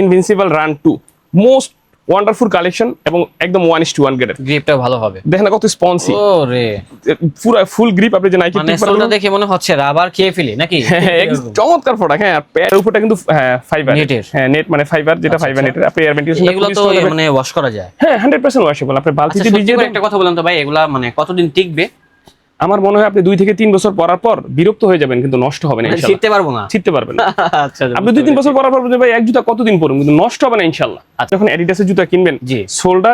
Invincible run two most wonderful collection এবং একদম one is to one গ্রেডের গ্রিপটা ভালো হবে। দেখেন কত ও রে পুরো ফুল গ্রিপ আপনি যে নাইকি মানে সোলটা দেখে মনে হচ্ছে রাবার খেয়ে ফেলি নাকি? চমৎকার প্রোডাক্ট হ্যাঁ আর প্যার উপরটা কিন্তু ফাইবার নেটের। হ্যাঁ নেট মানে ফাইবার যেটা আচ্ছা, ফাইবার আচ্ছা। নেটের আপনি এয়ার ভেন্টিলেশন এগুলো তো মানে ওয়াশ করা যায়। হ্যাঁ হান্ড্রেড পার্সেন্ট ওয়াশেবল আপনি আচ্ছা বালতিতে ভিজিয়ে একটা কথা বলেন তো ভাই এগুলা মানে কতদিন টিকবে? আমার মনে হয় আপনি দুই থেকে তিন বছর পরার পর বিরক্ত হয়ে যাবেন কিন্তু নষ্ট হবে না শিখতে পারব না। ছিটতে পারবেন আচ্ছা আপনি দুই তিন বছর পরার পর ভাই এক জুতা কতদিন পরুন কিন্তু নষ্ট হবে না ইনশাল্লাহ যখন এডিডাসের জুতা কিনবেন জি। সোলটা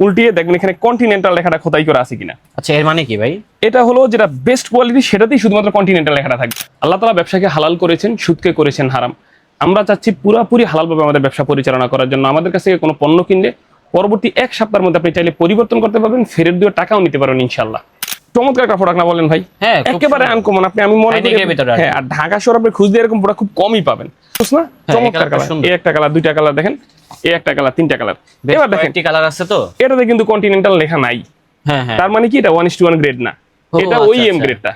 উল্টিয়ে দেখবেন এখানে কন্টিনেন্টাল লেখাটা খোদাই করা আছে কিনা। আচ্ছা এর মানে কি ভাই? এটা হলো যেটা বেস্ট কোয়ালিটি সেটাতেই শুধুমাত্র কন্টিনেন্টাল লেখাটা থাকবে। আল্লাহ তালা ব্যবসাকে হালাল করেছেন সুদকে করেছেন হারাম। আমরা চাচ্ছি পুরোপুরি হালালভাবে আমাদের ব্যবসা পরিচালনা করার জন্য। আমাদের কাছ থেকে কোনো পণ্য কিনলে পরবর্তী এক সপ্তাহের মধ্যে আপনি চাইলে পরিবর্তন করতে পারবেন ফেরত দিয়ে টাকাও নিতে পারবেন ইনশাল্লাহ চমৎকার একটা প্রোডাক্ট না বলেন ভাই? হ্যাঁ, একেবারে আনকমন আপনি আমি মনে করি হ্যাঁ আর ঢাকা শহর আপনি খুঁজলে এরকম প্রোডাক্ট খুব কমই পাবেন। বুঝছ না? চমৎকার কালার। এই একটা কালার দুইটা কালার দেখেন এই একটা কালার তিনটা কালার এবার দেখেন কয়েকটি কালার আছে তো। এটাতে কিন্তু কন্টিনেন্টাল লেখা নাই। হ্যাঁ হ্যাঁ। তার মানে কি এটা one is to one grade না। এটা ওই এম। গ্রেডটা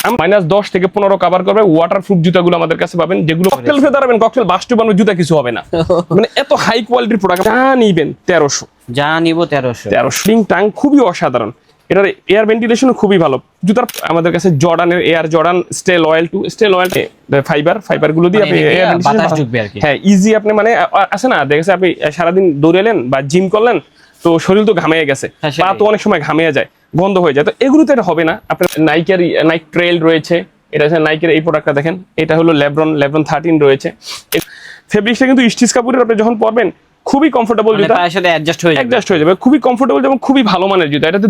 মাইনাস দশ থেকে পনেরো কভার করবে ওয়াটার প্রুফ জুতাগুলো আমাদের কাছে পাবেন যেগুলো ককটেল ফেদার দাঁড়াবেন ককটেল বাস্টু জুতা কিছু হবে না। মানে এত হাই কোয়ালিটির প্রোডাক্ট যা নিবেন তেরোশো। যা নিব তেরোশো। তেরোশো। টাং খুবই অসাধারণ। এটার এয়ার ভেন্টিলেশন খুবই ভালো। জুতার আমাদের কাছে জর্ডানের air Jordan stay loyal two stay loyal fibre ফাইবারগুলো দিয়ে মানে আপনি এদিকে বাতাস ঢুকবে আর কি। হ্যাঁ ইজি আপনি মানে আছে না দেখেছে আপনি সারাদিন দৌড়েলেন বা জিম করলেন তো শরীর তো ঘামিয়ে গেছে। হ্যাঁ, পা তো অনেক সময় ঘামিয়ে যায় গন্ধ হয়ে যায়। তো এগুলোতে এটা হবে না। আপনার নাইকের নাইক ট্রেল রয়েছে এটা হচ্ছে নাইকের এই প্রোডাক্টটা দেখেন এটা হলো লেব্রন লেব্রন থার্টিন রয়েছে। ফেব্রিক্সটা কিন্তু স্টিচ কাপড়ের আপনি যখন পরবেন খুবই কমফোর্টেবল মানে জুতা। পায়ের সাথে হয়ে অ্যাডজাস্ট হয়ে যাবে খুবই কমফোর্টেবল এবং খুবই ভালো মানের জুতা। এটাতে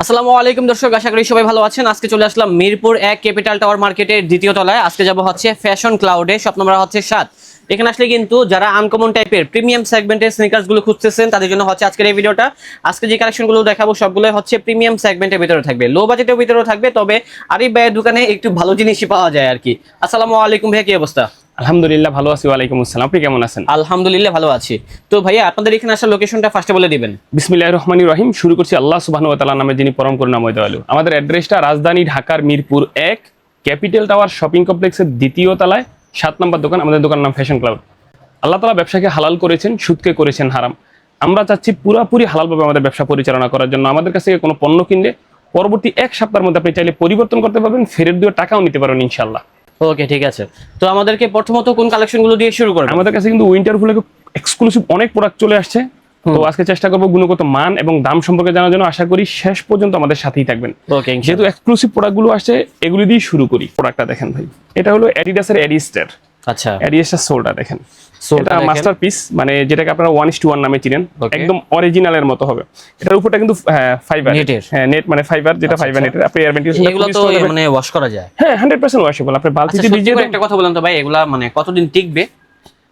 আসসালামু আলাইকুম দর্শক, আশা করি সবাই ভালো আছেন। আজকে চলে আসলাম মিরপুর এক ক্যাপিটাল টাওয়ার মার্কেটের দ্বিতীয় তলায়। আজকে যাব হচ্ছে ফ্যাশন ক্লাউডে স্বপ্ন নম্বর হচ্ছে সাত। এখানে আসলে কিন্তু যারা আনকমন টাইপের প্রিমিয়াম সেগমেন্টের স্নিকার্সগুলো খুঁজতেছেন তাদের জন্য হচ্ছে আজকের এই ভিডিওটা। আজকে যে কালেকশনগুলো দেখাবো সবগুলো হচ্ছে প্রিমিয়াম সেগমেন্টের ভিতরে থাকবে। লো বাজেটের ভিতরেও থাকবে তবে আরিফ ভাইয়ের দোকানে একটু ভালো জিনিসই পাওয়া যায় আর কি। আসসালামু আলাইকুম ভাইয়া কি অবস্থা? আলহামদুলিল্লাহ ভালো আছি ওয়ালাইকুম আসসালাম। আপনি কেমন আছেন? আলহামদুলিল্লাহ ভালো আছি। তো ভাইয়া আপনাদের এখানে আসার লোকেশনটা ফার্স্টে বলে দিবেন। বিসমিল্লাহ রহমানি রহিম শুরু করছি আল্লাহ সুবাহানু তাআলা নামে যিনি পরম করুণাময় দয়ালু। আমাদের অ্যাড্রেসটা রাজধানী ঢাকার মিরপুর এক ক্যাপিটাল টাওয়ার শপিং কমপ্লেক্সের দ্বিতীয় তলায়। সাত নম্বর দোকান আমাদের দোকান নাম ফ্যাশন ক্লাউড আল্লাহ তালা ব্যবসাকে হালাল করেছেন সুদকে করেছেন হারাম। আমরা চাচ্ছি পুরোপুরি হালালভাবে আমাদের ব্যবসা পরিচালনা করার জন্য। আমাদের কাছ থেকে কোনো পণ্য কিনলে পরবর্তী এক সপ্তাহের মধ্যে আপনি চাইলে পরিবর্তন করতে পারবেন ফেরত দিয়ে টাকাও নিতে পারেন ইনশাল্লাহ ওকে ঠিক আছে। তো আমাদেরকে প্রথমত কোন কালেকশনগুলো দিয়ে শুরু করবেন? আমাদের কাছে কিন্তু উইন্টার ফুলে এক্সক্লুসিভ অনেক প্রোডাক্ট চলে আসছে। তো আজকে চেষ্টা করব গুণগত মান এবং দাম সম্পর্কে জানার জন্য আশা করি শেষ পর্যন্ত আমাদের সাথেই থাকবেন। যেহেতু এক্সক্লুসিভ প্রোডাক্টগুলো আসছে এগুলি দিয়ে শুরু করি প্রোডাক্টটা দেখেন ভাই। এটা হলো অ্যাডিডাসের অ্যাডিস্টার আচ্ছা। অ্যাডিডাসের সোলটা দেখেন। এটা দেখেন। মানে যেটাকে আপনারা নামে চিনেন. একদম অরিজিনালের মতো হবে। এটার উপরটা কিন্তু ফাইবার নেটের। হ্যাঁ নেট মানে ফাইবার যেটা ফাইবার নেটের আপনি এয়ার ভেন্টিলেশন এগুলো তো মানে ওয়াশ করা যায়। হ্যাঁ হান্ড্রেড পার্সেন্ট ওয়াশেবল আপনি আচ্ছা বালতিতে ভিজিয়ে একটা কথা বলেন তো ভাই এগুলা মানে কতদিন টিকবে?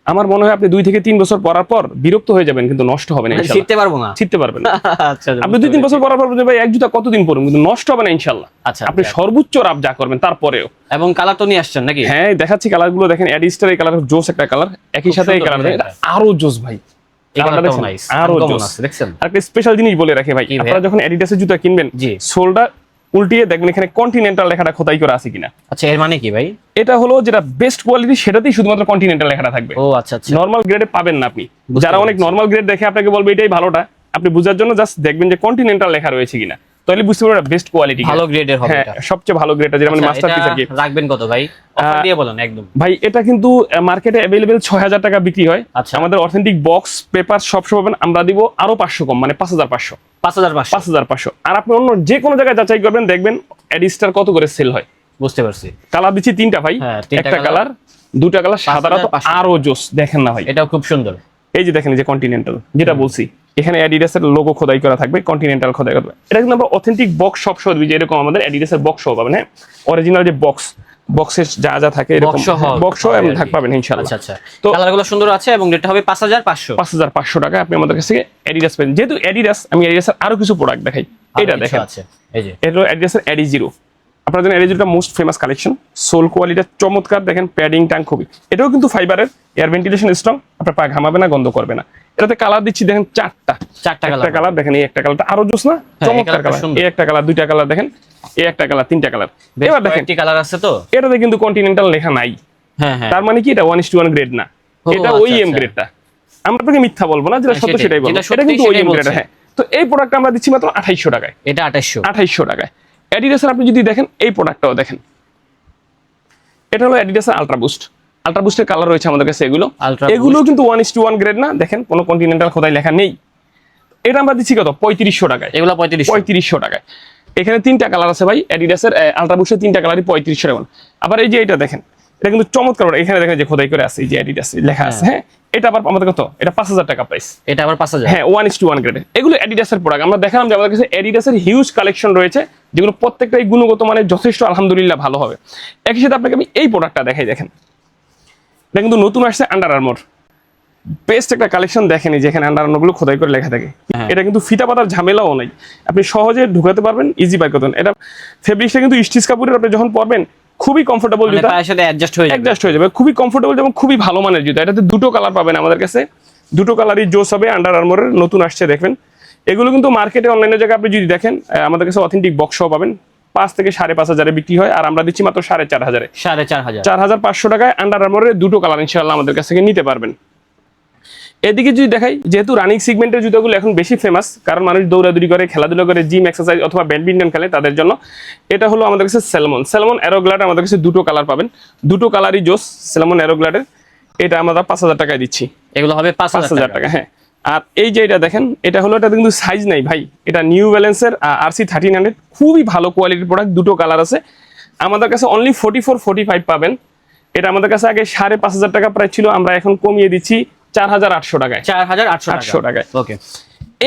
আমার মনে হয় আপনি দুই থেকে তিন বছর পরার পর বিরক্ত হয়ে যাবেন কিন্তু নষ্ট হবে না মানে শিখতে পারব না। ছিটতে পারবেন না। আচ্ছা আপনি দুই তিন বছর পরার পর ভাই এক জুতা কতদিন পরুন কিন্তু নষ্ট হবে না ইনশাল্লাহ। আচ্ছা আপনি আচ্ছা। সর্বোচ্চ রাব যা করবেন তারপরেও। এবং কালার তো নিয়ে আসছেন নাকি? হ্যাঁ দেখাচ্ছি কালারগুলো দেখেন অ্যাডিস্টার এই কালার জোস একটা কালার একই সাথে এই কালার আরও জোস ভাই। আরও জোস দেখছেন? একটা স্পেশাল জিনিস বলে রাখে ভাই আপনারা যখন অ্যাডিডাসের জুতা কিনবেন জি। সোলটা উল্টিয়ে দেখবেন এখানে কন্টিনেন্টাল লেখাটা খোদাই করা আছে কিনা। আচ্ছা এর মানে কি ভাই? এটা হলো যেটা বেস্ট কোয়ালিটি সেটাতেই শুধুমাত্র কন্টিনেন্টাল লেখাটা থাকবে। ও আচ্ছা আচ্ছা। নর্মাল গ্রেডে পাবেন না আপনি। যারা অনেক নরমাল নর্মাল গ্রেড দেখে আপনাকে বলবে এটাই ভালোটা আপনি বোঝার জন্য জাস্ট দেখবেন যে কন্টিনেন্টাল লেখা রয়েছে কিনা। তাহলে বুঝতে পারবেন বেস্ট কোয়ালিটি ভালো গ্রেডের হবে হ্যাঁ এটা। সবচেয়ে ভালো গ্রেডটা যেটা মানে আচ্ছা, মাস্টার এটা পিস আর কি। রাখবেন কত ভাই? অফার দিয়ে বলেন একদম। ভাই এটা কিন্তু মার্কেটে ছয় হাজার টাকা বিক্রি হয়। আচ্ছা। আমাদের অথেন্টিক বক্স পেপার সব সব পাবেন। আমরা দিব আরও পাঁচশো কম মানে পাঁচ হাজার পাঁচশো। পাঁচ হাজার পাঁচশো। পাঁচ হাজার পাঁচশো। আর আপনি অন্য যে কোনো জায়গায় যাচাই করবেন দেখবেন এডিস্টার কত করে সেল হয়। বুঝতে পারছি। কালার দিচ্ছি তিনটা ভাই। হ্যাঁ, একটা কালার দুটা কালার সাদাটা তো 5,500 আরও জোস দেখেন না ভাই। এটাও খুব সুন্দর। এই যে দেখেন এই যে কন্টিনেন্টাল যেটা বলছি। এখানে অ্যাডিডাসের লোগো খোদাই করা থাকবে কন্টিনেন্টাল খোদাই করা। এটা কিন্তু আমরা অথেন্টিক বক্স সব সহ দিই যে এরকম আমাদের অ্যাডিডাসের বক্স সহ পাবেন হ্যাঁ? অরিজিনাল যে বক্স বক্সের যা যা থাকে এরকম বক্স সহ বক্স আপনি থাক পাবেন ইনশাআল্লাহ। আচ্ছা আচ্ছা। তো- কালারগুলো সুন্দর আছে এবং রেটটা হবে পাঁচ হাজার পাঁচশো। পাঁচ হাজার পাঁচশো টাকা আপনি আমাদের কাছ অ্যাডিডাস পাবেন যেহেতু অ্যাডিডাস আমি অ্যাডিডাসের আরও কিছু প্রোডাক্ট দেখাই এটা দেখেন। আছে এই যে। এটা হলো অ্যাডিডাসের অ্যাডি জিরো আপনার জন্য অ্যাডি জিরোটা মোস্ট ফেমাস কালেকশন সোল কোয়ালিটিটা চমৎকার দেখেন প্যাডিং ট্যাং খুবই। এটাও কিন্তু ফাইবারের এয়ার ভেন্টিলেশন স্ট্রং আপনার পা ঘামাবে না গন্ধ করবে না। এটাতে কালার দিচ্ছি দেখেন চারটা। চারটা কালার কালার দেখেন এই একটা কালারটা আরও জোস না? চমৎকার কালার এই একটা কালার দুইটা কালার দেখেন এই একটা কালার তিনটা কালার এবার দেখেন কালার আছে তো? এটাতে কিন্তু কন্টিনেন্টাল লেখা নাই। হ্যাঁ হ্যাঁ। তার মানে কি এটা one is to one grade না। এটা ওইএম আচ্ছা। গ্রেডটা আমরা আপনাকে মিথ্যা বলব না যেটা হ্যাঁ, সত্য সেটাই। বলব। এটা কিন্তু সেটাই ওইএম গ্রেড হ্যাঁ। তো এই প্রোডাক্টটা আমরা দিচ্ছি মাত্র আঠাইশশো টাকায়। এটা আঠাশশো আঠাইশশো টাকায়। অ্যাডিডাসের আপনি যদি দেখেন এই প্রোডাক্টটাও দেখেন। এটা হলো অ্যাডিডাসের আলট্রা বুস্ট আলট্রা বুস্টের কালার রয়েছে আমাদের কাছে এগুলো। এগুলো কিন্তু one is to one grade না। দেখেন কোনো কন্টিনেন্টাল খোদাই লেখা নেই। এটা আমরা দিচ্ছি কত? পঁয়ত্রিশশো টাকায়। এগুলো পঁয়ত্রিশ পঁয়ত্রিশশো টাকায়। এখানে তিনটা কালার আছে ভাই অ্যাডিডাসের আলট্রা বুস্টের তিনটা কালারই পঁয়ত্রিশশো টাকা আবার এই যে এটা দেখেন এটা কিন্তু চমৎকার এখানে দেখেন যে খোদাই করে আছে এই যে অ্যাডিডাস লেখা আছে হ্যাঁ। এটা আবার আমাদের কত? এটা পাঁচ হাজার টাকা প্রাইস এটা আবার পাঁচ হাজার। হ্যাঁ ওয়ান ইস টু ওয়ান গ্রেডে এগুলো অ্যাডিডাসের প্রোডাক্ট আমরা দেখালাম যে আমাদের কাছে অ্যাডিডাসের হিউজ কালেকশন রয়েছে যেগুলো প্রত্যেকটাই গুণগত মানে যথেষ্ট আলহামদুলিল্লাহ ভালো হবে। একই সাথে আপনাকে আমি এই প্রোডাক্টটা দেখাই দেখেন। এটা কিন্তু নতুন আসছে আন্ডার আর্মর বেস্ট একটা কালেকশন দেখেনি যেখানে আন্ডার আর্মোরগুলো খোদাই করে লেখা থাকে। হ্যাঁ। এটা কিন্তু ফিতা পাতার ঝামেলাও নাই। আপনি সহজে ঢুকাতে পারবেন ইজি বাই করতেন এটা ফেব্রিক্সটা কিন্তু স্টিচ কাপড়ের আপনি যখন পরবেন খুবই কমফোর্টেবল মানে জুতা। পায়ের সাথে অ্যাডজাস্ট হয়ে যাবে। অ্যাডজাস্ট হয়ে যাবে। খুবই কমফোর্টেবল এবং খুবই ভালো মানের জুতা। এটাতে দুটো কালার পাবেন আমাদের কাছে। দুটো কালারই জোস হবে আন্ডার আর্মোরের নতুন আসছে দেখবেন এগুলো কিন্তু মার্কেটে অনলাইনের জায়গায় আপনি যদি দেখেন আমাদের কাছে অথেন্টিক বক্সও পাবেন। পাঁচ থেকে সাড়ে পাঁচ হাজারে বিক্রি হয় আর আমরা দিচ্ছি মাত্র সাড়ে চার হাজারে। সাড়ে চার হাজার। চার হাজার পাঁচশো টাকায় আন্ডার আর্মোরের দুটো কালার ইনশাল্লাহ আমাদের কাছ থেকে নিতে পারবেন। এদিকে যদি দেখাই যেহেতু রানিং সিগমেন্টের জুতোগুলো এখন বেশি ফেমাস কারণ মানুষ দৌড়াদৌড়ি করে খেলাধুলা করে জিম এক্সারসাইজ অথবা ব্যাডমিন্টন খেলে তাদের জন্য এটা হলো আমাদের কাছে সেলমন সেলমন অ্যারোগ্লাড আমাদের কাছে দুটো কালার পাবেন। দুটো কালারই জোস সেলমন অ্যারোগ্লাডের এটা আমরা পাঁচ হাজার টাকায় দিচ্ছি। এগুলো হবে পাঁচ হাজার টাকা হ্যাঁ। আর এই যে এটা দেখেন এটা হলো এটা কিন্তু সাইজ নাই ভাই। এটা নিউ ব্যালেন্সের আর সি থার্টিন হান্ড্রেড খুবই ভালো কোয়ালিটির প্রোডাক্ট দুটো কালার আছে। আমাদের কাছে only forty four forty five পাবেন। এটা আমাদের কাছে আগে সাড়ে পাঁচ হাজার টাকা প্রাইস ছিল আমরা এখন কমিয়ে দিচ্ছি চার হাজার আটশো টাকায়। চার হাজার আটশো আটশো টাকায়। ওকে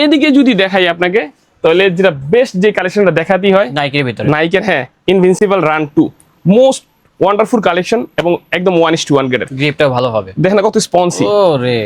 এদিকে যদি দেখাই আপনাকে তাহলে যেটা বেস্ট যে কালেকশনটা দেখাতেই হয় নাইকের ভিতরে। নাইকের হ্যাঁ invincible run two most wonderful collection এবং একদম ওয়ান ইস টু ওয়ান গ্রেডের গ্রিপটাও ভালো হবে। দেখেন না কত স্পন্সি ও রে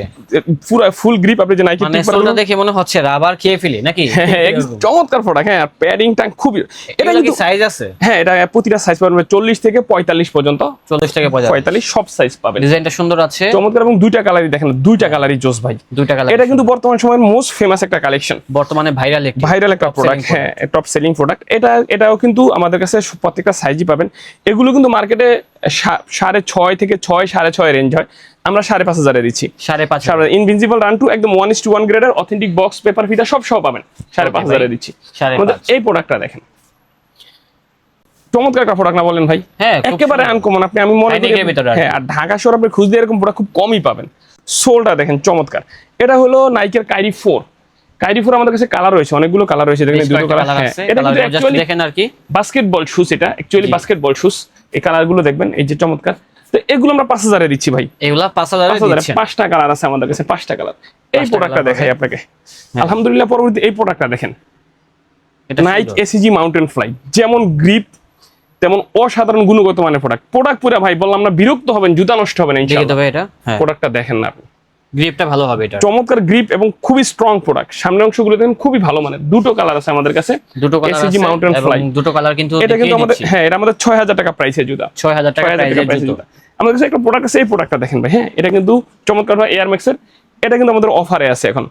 পুরো ফুল গ্রিপ আপনি যে নাইকি মানে সোলটা দেখে মনে হচ্ছে রাবার খেয়ে ফেলি নাকি? হ্যাঁ ex- চমৎকার প্রোডাক্ট হ্যাঁ প্যাডিংটা খুবই এটা কি সাইজ আছে? হ্যাঁ এটা প্রতিটা সাইজ পাবেন চল্লিশ থেকে পঁয়তাল্লিশ পর্যন্ত। চল্লিশ টাকা পয়সা পঁয়তাল্লিশ সব সাইজ পাবেন। ডিজাইনটা সুন্দর আছে। চমৎকার এবং দুইটা কালারই দেখেন দুইটা কালারই জোস ভাই। দুইটা কালার এটা কিন্তু বর্তমান সময়ের মোস্ট ফেমাস একটা কালেকশন বর্তমানে ভাইরাল একটি ভাইরাল একটা প্রোডাক্ট হ্যাঁ টপ সেলিং প্রোডাক্ট এটা এটাও কিন্তু আমাদের কাছে প্রত্যেকটা সাইজই পাবেন। এগুলো কিন্তু মার্কেটে সাড়ে ছয় থেকে ছয় সাড়ে ছয় রেঞ্জ হয়। আমরা সাড়ে পাঁচ হাজারে দিচ্ছি। সাড়ে পাঁচ ইনভিনসিবল রান টু একদম ওয়ান ইস টু ওয়ান গ্রেডের অথেন্টিক বক্স পেপার ফিটা সব সহ পাবেন। সাড়ে পাঁচ হাজারে দিচ্ছি। এই প্রোডাক্টটা দেখেন। চমৎকার একটা প্রোডাক্ট না বলেন ভাই? হ্যাঁ, একেবারে আনকমন আপনি আমি মনে করি হ্যাঁ আর ঢাকা শহর আপনি খুঁজলে এরকম প্রোডাক্ট খুব কমই পাবেন। সোলটা দেখেন চমৎকার। এটা হলো নাইকের কাইরি ফোর কাইরি ফোর আমাদের কাছে কালার রয়েছে অনেকগুলো কালার রয়েছে। দেখেন দুটো কালার হ্যাঁ আছে। এটা কিন্তু অ্যাকচুয়ালি দেখেন আর কি। বাস্কেটবল শুজ এটা। অ্যাকচুয়ালি বাস্কেটবল শুজ এই কালারগুলো দেখবেন এই যে চমৎকার। তো এগুলো আমরা পাঁচ হাজারে দিচ্ছি ভাই। এগুলো পাঁচ হাজার পাঁচটা কালার আছে আমাদের কাছে পাঁচটা কালার। এই প্রোডাক্টটা দেখাই আপনাকে। আলহামদুলিল্লাহ পরবর্তী এই প্রোডাক্টটা দেখেন। নাইক এসিজি মাউন্টেন ফ্লাই যেমন গ্রিপ তেমন অসাধারণ গুণগত মানের প্রোডাক্ট প্রোডাক্ট পুরো ভাই বললাম না বিরক্ত হবেন জুতা নষ্ট হবে না দেখে ইনশাআল্লাহ। দেবে এটা? হ্যাঁ। প্রোডাক্টটা দেখেন না আপনি। গ্রিপটা ভালো হবে এটা চমৎকার গ্রিপ এবং খুবই স্ট্রং প্রোডাক্ট সামনের অংশগুলো দেখেন খুবই ভালো মানে দুটো কালার আছে আমাদের কাছে। দুটো কালার Mountain এবং Fly। দুটো কালার কিন্তু এটা কিন্তু আমাদের হ্যাঁ এটা আমাদের ছয় হাজার টাকা প্রাইসের জুতা। ছয় হাজার টাকা প্রাইসের জুতো। আমাদের কাছে একটা প্রোডাক্ট আছে এই প্রোডাক্টটা দেখেন ভাই হ্যাঁ এটা কিন্তু চমৎকার হয় এয়ার ম্যাক্সের এটা কিন্তু আমাদের অফারে আছে এখন।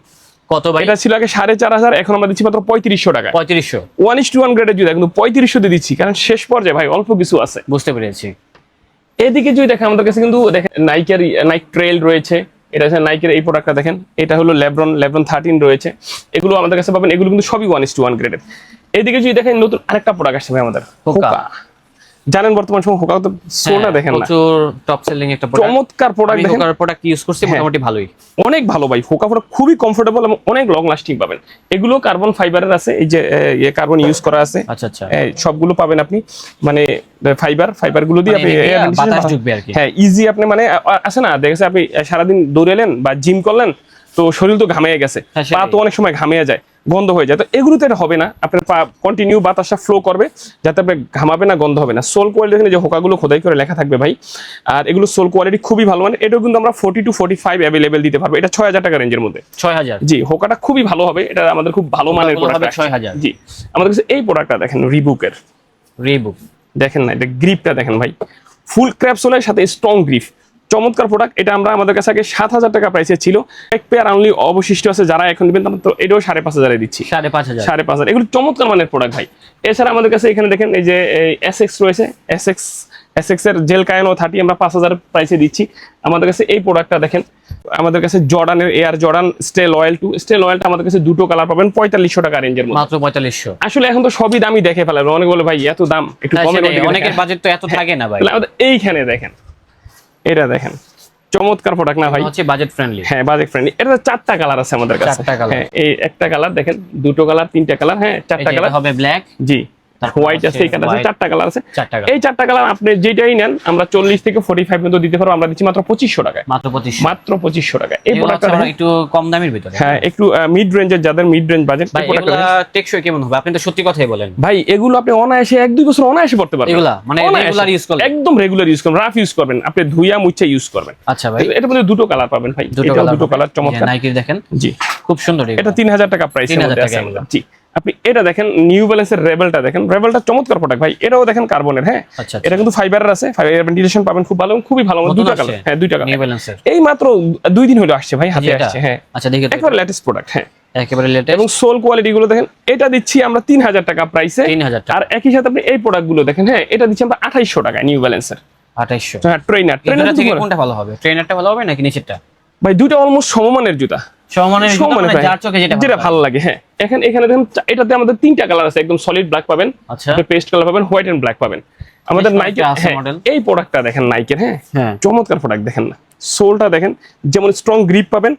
কত ভাই? এটা ছিল আগে সাড়ে চার হাজার এখন আমরা দিচ্ছি মাত্র পঁয়ত্রিশশো টাকা পঁয়ত্রিশশো। ওয়ান ইস টু ওয়ান গ্রেডের জুতা কিন্তু পঁয়ত্রিশশো দিয়ে দিচ্ছি কারণ শেষ পর্যায়ে ভাই অল্প কিছু আছে। বুঝতে পেরেছি। এদিকে যদি দেখেন আমাদের কাছে কিন্তু দেখেন নাইকের নাইক ট্রেল রয়েছে। এটা হচ্ছে নাইকের এই প্রোডাক্টটা দেখেন। এটা হলো লেব্রন লেব্রন থার্টিন রয়েছে। এগুলো আমাদের কাছে পাবেন এগুলো কিন্তু সবই ওয়ান ইস টু ওয়ান গ্রেডের এদিকে যদি দেখেন নতুন আরেকটা প্রোডাক্ট আসবে আমাদের হোকা। জানেন বর্তমান সময় হোকা তো সোনা দেখেন না। প্রচুর টপ সেলিং একটা প্রোডাক্ট চমৎকার প্রোডাক্ট দেখেন। হোকার প্রোডাক্ট ইউজ করছি হ্যাঁ। মোটামুটি ভালোই। অনেক ভালো ভাই হোকা প্রোডাক্ট খুবই কমফোর্টেবল এবং অনেক লং লাস্টিং পাবেন। এগুলো কার্বন ফাইবারের আছে এই যে ইয়ে কার্বন ইউজ করা আছে। আচ্ছা আচ্ছা। এই সবগুলো পাবেন আপনি। মানে ফাইবার ফাইবারগুলো দিয়ে মানে আপনি বাতাস ঢুকবে আর কি? হ্যাঁ ইজি আপনি মানে আছে না দেখেছে আপনি সারাদিন দৌড়েলেন বা জিম করলেন তো শরীর তো ঘামিয়ে গেছে। হ্যাঁ, পা তো অনেক সময় ঘামিয়ে যায় গন্ধ হয়ে যায়। তো এগুলোতে এটা হবে না। আপনার পা কন্টিনিউ বাতাসটা ফ্লো করবে যাতে আপনি ঘামাবে না গন্ধ হবে না। সোল কোয়ালিটি এখানে যে হোকাগুলো খোদাই করে লেখা থাকবে ভাই আর এগুলো সোল কোয়ালিটি খুবই ভালো। মানে এটাও কিন্তু আমরা forty two forty five available দিতে পারব। এটা ছয় হাজার টাকা রেঞ্জের মধ্যে। ছয় হাজার। জি হোকাটা খুবই ভালো হবে। এটা আমাদের খুব ভালো মানের প্রোডাক্ট 6000 জি আমাদের কাছে এই প্রোডাক্টটা দেখেন রিবুকের রিবুক দেখেন না এটা গ্রিপটা দেখেন ভাই। ফুল ক্র্যাপ সোলের সাথে স্ট্রং গ্রিপ চমৎকার প্রোডাক্ট এটা আমরা আমাদের কাছে আগে সাত হাজার টাকা প্রাইসে ছিল। এক পেয়ার অনলি অবশিষ্ট আছে যারা এখন নেবেন তারা তো এটাও সাড়ে পাঁচ হাজারে দিচ্ছি। সাড়ে পাঁচ হাজার। সাড়ে পাঁচ হাজার। এগুলো চমৎকার মানের প্রোডাক্ট ভাই। এছাড়া আমাদের কাছে এখানে দেখেন এই যে এস এক্স রয়েছে এস এক্স এস এক্সের জেল কায়নো থার্টি আমরা পাঁচ হাজার প্রাইসে দিচ্ছি। আমাদের কাছে এই প্রোডাক্টটা দেখেন আমাদের কাছে জর্ডানের air Jordan stay loyal two stay লয়েলটা আমাদের কাছে দুটো কালার পাবেন পঁয়তাল্লিশশো টাকা রেঞ্জের মধ্যে। মাত্র পঁয়তাল্লিশশো। আসলে এখন তো সবই দামই দেখে ফেলাবে অনেক বলে ভাই এত দাম একটু মধ্যে অনেকের বাজেট তো এত থাকে না ভাই। এইখানে দেখেন এটা দেখেন। চমৎকার প্রোডাক্ট না ভাই? হচ্ছে বাজেট ফ্রেন্ডলি হ্যাঁ বাজেট ফ্রেন্ডলি এটা চারটা কালার আছে আমাদের কাছে। চারটা কালার হ্যাঁ এই একটা কালার দেখেন দুটো কালার তিনটা কালার হ্যাঁ চারটা কালার হবে ব্ল্যাক জি। হোয়াইট আছে এখানে আছে চারটা কালার আছে। এই চারটা কালার আপনি যেটাই নেন আমরা চল্লিশ থেকে ফোর্টি ফাইভ পর্যন্ত দিতে পারব আমরা দিচ্ছি মাত্র পঁচিশশো টাকায়। মাত্র পঁচিশশো। মাত্র পঁচিশশো টাকা এই প্রোডাক্টটা একটু কম দামের ভিতরে হ্যাঁ একটু মিড রেঞ্জের যাদের মিড রেঞ্জ বাজেট টেকসই কেমন হবে? আপনি তো সত্যি কথাই বলেন। ভাই এগুলো আপনি অনায়াসে এক দুই বছর অনায়াসে পড়তে পারবেন। এগুলা মানে রেগুলার ইউজ করলে। একদম রেগুলার ইউজ করবেন রাফ ইউজ করবেন। আপনি ধুইয়া মুচ্ছে ইউজ করবেন। আচ্ছা ভাই। এটা মধ্যে দুটো কালার পাবেন ভাই। দুটো কালার দুটো কালার চমৎকার। নাইকির দেখেন। জি। খুব সুন্দর এটা তিন হাজার টাকা প্রাইস 3000 টাকা আছে এগুলো। আমাদের। জি। আপনি এটা দেখেন নিউ ব্যালেন্সের রেবেলটা দেখেন। রেবেলটা চমৎকার প্রোডাক্ট ভাই এটাও দেখেন কার্বনের হ্যাঁ? আচ্ছা, আচ্ছা। এটা কিন্তু ফাইবারের আছে ফাইবার ভেন্টিলেশন পাবেন খুব ভালো খুবই ভালো দুটো আসছে? কালার হ্যাঁ দুইটা নিউ কালার ব্যালেন্সের এই মাত্র দুই দিন হলো আসছে ভাই হাতে আসছে হ্যাঁ। আচ্ছা দেখি একবার লেটেস্ট প্রোডাক্ট হ্যাঁ। একেবারে লেটেস্ট এবং সোল কোয়ালিটি গুলো দেখেন এটা দিচ্ছি আমরা তিন হাজার টাকা প্রাইসে 3000 টাকা। আর একই সাথে আপনি এই প্রোডাক্টগুলো দেখেন হ্যাঁ এটা দিচ্ছি আমরা আঠাইশশো টাকা নিউ ব্যালেন্সের আঠাইশশো। হ্যাঁ ট্রেনার ট্রেনার থেকে কোনটা ভালো হবে? ট্রেনারটা ভালো হবে নাকি নিচেরটা? ভাই দুইটা অলমোস্ট সমমানের জুতা। যেটা ভালো লাগে। হ্যাঁ। এখানে এখানে দেখেন এটাতে আমাদের তিনটা কালার আছে একদম সলিড ব্ল্যাক পাবেন আচ্ছা। পেস্ট কালার পাবেন হোয়াইট এন্ড ব্ল্যাক পাবেন। আমাদের নাইকের হ্যাঁ, এই প্রোডাক্টটা দেখেন নাইকের হ্যাঁ। হ্যাঁ। চমৎকার প্রোডাক্ট দেখেন না। সোলটা দেখেন যেমন স্ট্রং গ্রিপ পাবেন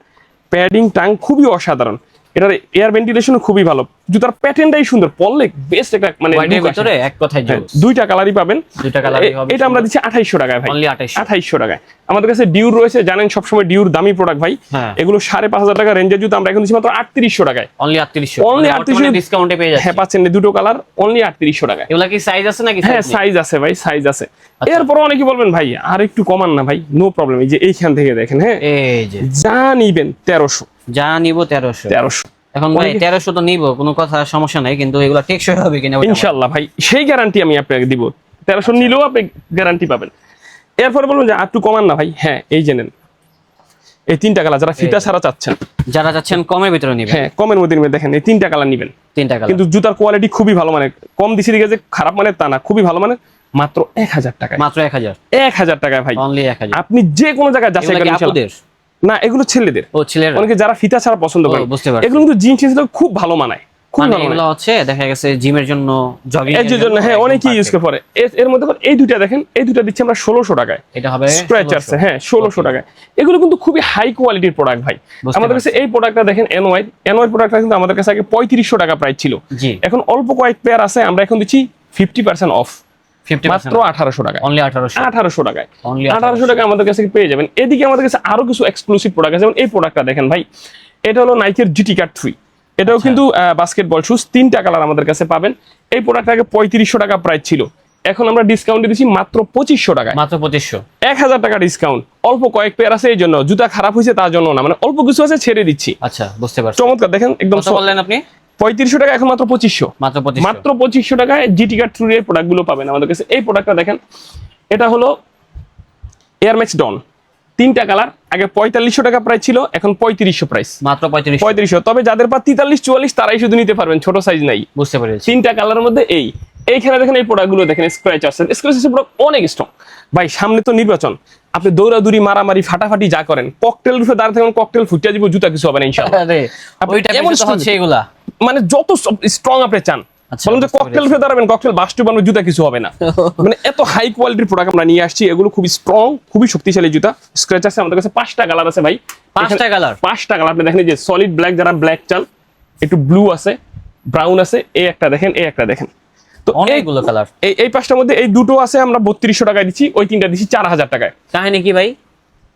প্যাডিং টাং খুবই অসাধারণ। এটার এয়ার ভেন্টিলেশন খুবই ভালো। জুতার প্যাটার্নটাই সুন্দর পরলে বেস্ট একটা মানে ভিতরে এক কথায় হ্যাঁ, দুইটা কালারই পাবেন। দুইটা এ- হবে এটা আমরা দিচ্ছি আঠাইশশো টাকায় ভাই। Only 2800 আঠাইশশো টাকায়। আমাদের কাছে ডিউর রয়েছে জানেন সবসময় ডিউর দামি প্রোডাক্ট ভাই। হ্যাঁ। এগুলো সাড়ে পাঁচ হাজার টাকা রেঞ্জের জুতো আমরা এখন দিচ্ছি মাত্র আটত্রিশশো টাকায়। অনলি 3800 Only মানে 3800 ডিসকাউন্টে পেয়ে যাচ্ছে। হ্যাঁ পাচ্ছেন দুটো কালার অনলি আটত্রিশশো টাকা এগুলা কি সাইজ আছে নাকি হ্যাঁ সাইজ আছে ভাই সাইজ আছে। আচ্ছা। এরপর অনেকে বলবেন ভাই আর একটু কমান না ভাই নো প্রবলেম এই যে এইখান থেকে দেখেন হ্যাঁ? এই যে। যা নিবেন তেরোশো। যা নিব 1300 তেরোশো। এখন ভাই 1300 তো নিব কোনো কথা সমস্যা নাই কিন্তু এগুলা টেকসই হবে কিনা ইনশাল্লাহ ভাই সেই গ্যারান্টি আমি আপনাকে দিব। তেরোশো আচ্ছা। নিলেও আপনি গ্যারান্টি পাবেন। এরপরে বলবেন যে আর একটু কমান না ভাই। হ্যাঁ এই জেনেন এই তিনটা কালার যারা ফিতা ছাড়া চাচ্ছেন। যারা যাচ্ছেন কমের ভিতরে নিবেন। হ্যাঁ কমের মধ্যে নিবেন দেখেন এই তিনটা কালার নিবেন। তিনটা কালার কিন্তু জুতার কোয়ালিটি খুবই ভালো মানে কম দিছি দিকে যে খারাপ মানের তা না খুবই ভালো মানের মাত্র এক হাজার টাকায়। মাত্র 1000 এক হাজার টাকায় ভাই। অনলি 1000 আপনি যে কোনো জায়গায় যাচাই করেন না এগুলো ছেলেদের। ও ছেলেরা। অনেকে যারা ফিতা ছাড়া পছন্দ ও, করেন বুঝতে পারছি। এগুলো কিন্তু জিন্স জিন্স খুব ভালো মানায়। মানে এগুলো হচ্ছে দেখা গেছে জিমের জন্য জগিং এর জন্য হ্যাঁ অনেকেই ইউজ করে। এর- মধ্যে এই দুইটা দেখেন এই দুইটা দিচ্ছি আমরা ষোলোশো টাকায়। এটা হবে স্ট্রেচার্স 1600 হ্যাঁ ষোলোশো টাকায়। এগুলো কিন্তু খুবই হাই কোয়ালিটির প্রোডাক্ট ভাই। আমাদের কাছে এই প্রোডাক্টটা দেখেন এনওয়াই এনওয়াই প্রোডাক্টটা কিন্তু আমাদের কাছে আগে পঁয়ত্রিশশো টাকা প্রাইস ছিল। এখন অল্প কয়েক পেয়ার আছে আমরা এখন দিচ্ছি ফিফটি পার্সেন্ট অফ 50% মাত্র আঠারোশো টাকায়। অনলি 1800 আঠারোশো টাকায়। Only আঠারোশো টাকা আমাদের কাছে পেয়ে যাবেন। এদিকে আমাদের কাছে আরও কিছু এক্সক্লুসিভ প্রোডাক্ট আছে। যেমন এই প্রোডাক্টটা দেখেন ভাই এটা হলো নাইকের জিটি কাট থ্রি এটাও আচ্ছা। কিন্তু বাস্কেটবল শুজ তিনটা কালার আমাদের কাছে পাবেন। এই প্রোডাক্টটা আগে পঁয়ত্রিশশো টাকা প্রাইস ছিল। এখন আমরা ডিসকাউন্ট দিচ্ছি মাত্র পঁচিশশো টাকায়। মাত্র 2500 এক হাজার টাকা ডিসকাউন্ট অল্প কয়েক পেয়ার আছে এই জন্য। জুতা খারাপ হয়েছে তার জন্য না। মানে অল্প কিছু আছে ছেড়ে দিচ্ছি। আচ্ছা বুঝতে পারছি। চমৎকার। দেখেন একদম বললেন আপনি? পঁয়ত্রিশশো টাকা এখন মাত্র পঁচিশশো। মাত্র মাত্র পঁচিশশো টাকায় জিটি কার্ড থ্রু এর প্রোডাক্টগুলো পাবেন আমাদের কাছে। এই প্রোডাক্টটা দেখেন এটা হলো এয়ারম্যাক্স ডন তিনটা কালার আগে পঁয়তাল্লিশশো টাকা প্রাইস ছিল এখন পঁয়ত্রিশশো প্রাইস মাত্র 3500 পঁয়ত্রিশশো। তবে যাদের পা তেতাল্লিশ চুয়াল্লিশ তারাই শুধু নিতে পারবেন ছোট সাইজ নাই। বুঝতে পেরেছি। তিনটা কালারের মধ্যে এই। এইখানে দেখেন এই প্রোডাক্টগুলো দেখেন স্ক্র্যাচ আছে। স্ক্র্যাচ প্রোডাক্ট অনেক স্ট্রং ভাই সামনে তো নির্বাচন। আপনি দৌড়াদৌড়ি মারামারি ফাটাফাটি যা করেন ককটেল রুফে দাঁড়াতে ককটেল ফুটিয়া দিব জুতা কিছু হবে না ইনশাআল্লাহ। এমন হচ্ছে এগুলা। মানে যত স্ট্রং আপনি চান। আচ্ছা, বলুন যে ককটেল ফেলে দাঁড়াবেন ককটেল বাস্টু বানাবে জুতা কিছু হবে না। মানে এত হাই কোয়ালিটির প্রোডাক্ট আমরা নিয়ে আসছি এগুলো খুবই স্ট্রং খুবই শক্তিশালী জুতা। স্ক্র্যাচ আছে আমাদের কাছে পাঁচটা কালার আছে ভাই। পাঁচটা কালার পাঁচটা কালার আপনি দেখেন যে সলিড ব্ল্যাক যারা ব্ল্যাক চান একটু ব্লু আছে ব্রাউন আছে এই একটা দেখেন এই একটা দেখেন। তো অনেকগুলো কালার এই এই পাঁচটার মধ্যে এই দুটো আছে আমরা বত্রিশশো টাকায় দিচ্ছি ওই তিনটা দিচ্ছি চার হাজার টাকায়। কাহিনী কি ভাই?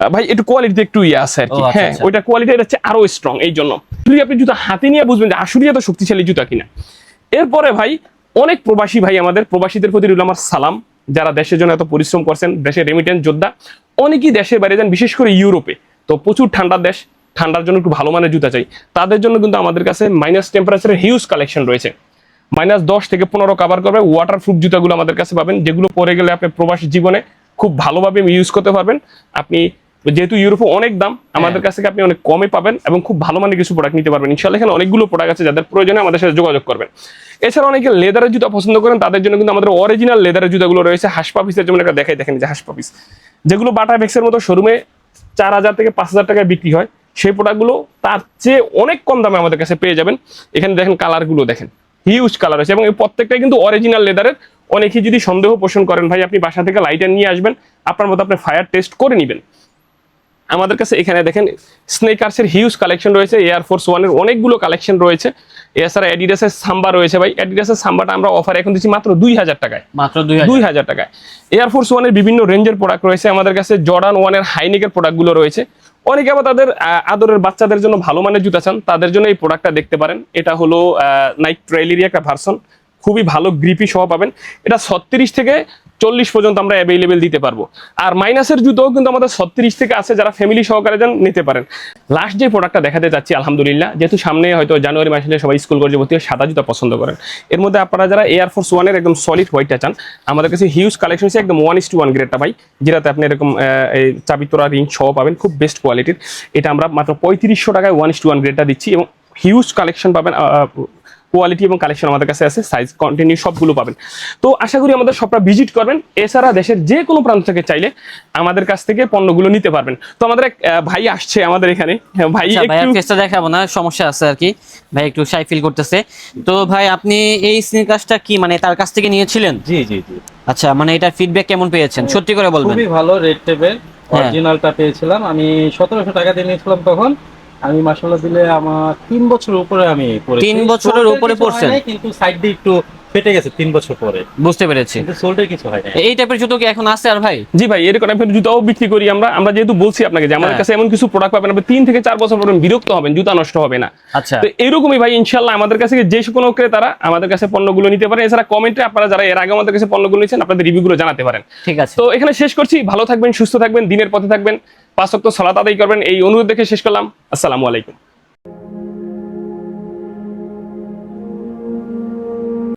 ভাই একটু কোয়ালিটি একটু ইয়ে আছে আর কি। আচ্ছা, হ্যাঁ আচ্ছা। ওইটা কোয়ালিটি হচ্ছে আরও স্ট্রং এই জন্য। যদি আপনি জুতা হাতে নিয়ে বুঝবেন যে আসলে এত শক্তিশালী জুতা কিনা। এরপরে ভাই অনেক প্রবাসী ভাই আমাদের প্রবাসীদের প্রতি রইল আমার সালাম। যারা দেশের জন্য এত পরিশ্রম করছেন দেশের রেমিটেন্স যোদ্ধা অনেকেই দেশের বাইরে যান বিশেষ করে ইউরোপে। তো প্রচুর ঠান্ডার দেশ ঠান্ডার জন্য একটু ভালো মানের জুতা চাই। তাদের জন্য কিন্তু আমাদের কাছে মাইনাস টেম্পারেচারের হিউজ কালেকশন রয়েছে। মাইনাস দশ থেকে পনেরো কাভার করবে ওয়াটার প্রুফ জুতাগুলো আমাদের কাছে পাবেন যেগুলো পরে গেলে আপনি প্রবাসী জীবনে খুব ভালোভাবে ইউজ করতে পারবেন। আপনি যেহেতু ইউরোপে অনেক দাম আমাদের কাছ থেকে আপনি অনেক কমে পাবেন এবং খুব ভালো মানের কিছু প্রোডাক্ট নিতে পারবেন। ইনশাল্লাহ এখানে অনেকগুলো প্রোডাক্ট আছে যাদের প্রয়োজনে আমাদের সাথে যোগাযোগ করবেন। এছাড়া অনেকে লেদারের জুতা পছন্দ করেন তাদের জন্য কিন্তু আমাদের অরিজিনাল লেদারের জুতাগুলো রয়েছে হাসপা পিসের যেমন একটা দেখাই দেখেন যে হাসপা পিস যেগুলো বাটা ভেক্সের মতো শোরুমে চার হাজার থেকে পাঁচ হাজার টাকায় বিক্রি হয় সেই প্রোডাক্টগুলো তার চেয়ে অনেক কম দামে আমাদের কাছে পেয়ে যাবেন। এখানে দেখেন কালারগুলো দেখেন হিউজ কালার আছে এবং এই প্রত্যেকটাই কিন্তু অরিজিনাল লেদারের অনেকেই যদি সন্দেহ পোষণ করেন ভাই আপনি বাসা থেকে লাইটার নিয়ে আসবেন আপনার মতো আপনি ফায়ার টেস্ট করে নেবেন। আমাদের কাছে এখানে দেখেন স্নেকার্সের হিউজ কালেকশন রয়েছে এয়ার ফোর্স ওয়ানের অনেকগুলো কালেকশন রয়েছে। এছাড়া অ্যাডিডাসের সাম্বা রয়েছে ভাই। অ্যাডিডাসের সাম্বাটা আমরা অফার এখন দিচ্ছি মাত্র দুই হাজার টাকায়। মাত্র দুই হাজার। টাকায়। এয়ার ফোর্স ওয়ানের বিভিন্ন রেঞ্জের প্রোডাক্ট রয়েছে। আমাদের কাছে জর্ডান ওয়ানের হাইনিকের প্রোডাক্টগুলো রয়েছে। অনেকে আবার তাদের আদরের বাচ্চাদের জন্য ভালো মানের জুতা চান তাদের জন্য এই প্রোডাক্টটা দেখতে পারেন। এটা হলো নাইক ট্রেলিরই একটা ভার্সন খুবই ভালো গ্রিপি সহ পাবেন। এটা ছত্রিশ থেকে চল্লিশ পর্যন্ত আমরা অ্যাভেলেবেল দিতে পারব। আর মাইনাসের জুতোও কিন্তু আমাদের ছত্রিশ থেকে আছে, যারা ফ্যামিলি সহকারে যান, নিতে পারেন। লাস্ট যে প্রোডাক্টটা দেখাতে চাচ্ছি, আলহামদুলিল্লাহ, যেহেতু সামনে হয়তো জানুয়ারি মাসে সবাই স্কুল কলেজে ভর্তি সাদা জুতা পছন্দ করেন। এর মধ্যে আপনারা যারা এয়ার ফোর্স ওয়ানের একদম সলিড হোয়াইটটা চান, আমাদের কাছে হিউজ কালেকশন আছে, একদম ওয়ান ইস টু ওয়ান গ্রেডটা ভাই, যেটাতে আপনি এরকম চাবিতোরা রিং সহ পাবেন, খুব বেস্ট কোয়ালিটির এটা আমরা মাত্র পঁয়ত্রিশশো টাকায় ওয়ান ইস টু ওয়ান গ্রেডটা দিচ্ছি এবং হিউজ কালেকশন পাবেন কোয়ালিটি এবং কালেকশন আমাদের কাছে আছে সাইজ কন্টিনিউ সবগুলো পাবেন। তো আশা করি আমাদের সবটা ভিজিট করবেন। এছাড়া দেশের যে কোনো প্রান্ত থেকে চাইলে আমাদের কাছ থেকে পণ্যগুলো নিতে পারবেন। তো আমাদের এক ভাই আসছে আমাদের এখানে। হ্যাঁ, ভাই আচ্ছা, একটু ফেসটা দেখাবো না সমস্যা আছে আর কি। ভাই একটু শাই ফিল করতেছে। তো ভাই আপনি এই স্নিকার্সটা কি মানে তার কাছ থেকে নিয়েছিলেন? জি জি জি। আচ্ছা মানে এটার ফিডব্যাক কেমন পেয়েছেন? সত্যি করে বলবেন। খুবই ভালো রেড টেপের হ্যাঁ। অরিজিনালটা পেয়েছিলাম। আমি সতেরোশো টাকা দিয়ে নিয়েছিলাম তখন। আমি মাসাল্লাহ দিলে আমার তিন বছর উপরে আমি তিন বছরের উপরে? নাই, কিন্তু সাইড দিয়ে একটু ফেটে গেছে তিন বছর পরে। বুঝতে পেরেছি। সোল্ডের কিছু হয় এই টাইপের জুতো কি এখন আছে আর ভাই? জি ভাই এরকম টাইপের জুতাও বিক্রি করি আমরা। আমরা যেহেতু বলছি আপনাকে যে আমাদের হ্যাঁ। কাছে এমন কিছু প্রোডাক্ট পাবেন আপনি তিন থেকে চার বছর পর্যন্ত বিরক্ত হবেন জুতা নষ্ট হবে না। আচ্ছা। তো এরকমই ভাই ইনশাল্লাহ আমাদের কাছে যে কোনো ক্রেতারা আমাদের কাছে পণ্যগুলো নিতে পারেন। এছাড়া কমেন্টে আপনারা যারা এর আগে আমাদের কাছে পণ্যগুলো নিচ্ছেন আপনাদের রিভিউগুলো জানাতে পারেন। ঠিক আছে। তো এখানে শেষ করছি। ভালো থাকবেন সুস্থ থাকবেন দিনের পথে থাকবেন। পাঁচ সপ্তাহ সলাত আদায় করবেন। এই অনুরোধ দেখে শেষ করলাম। আসসালামু আলাইকুম।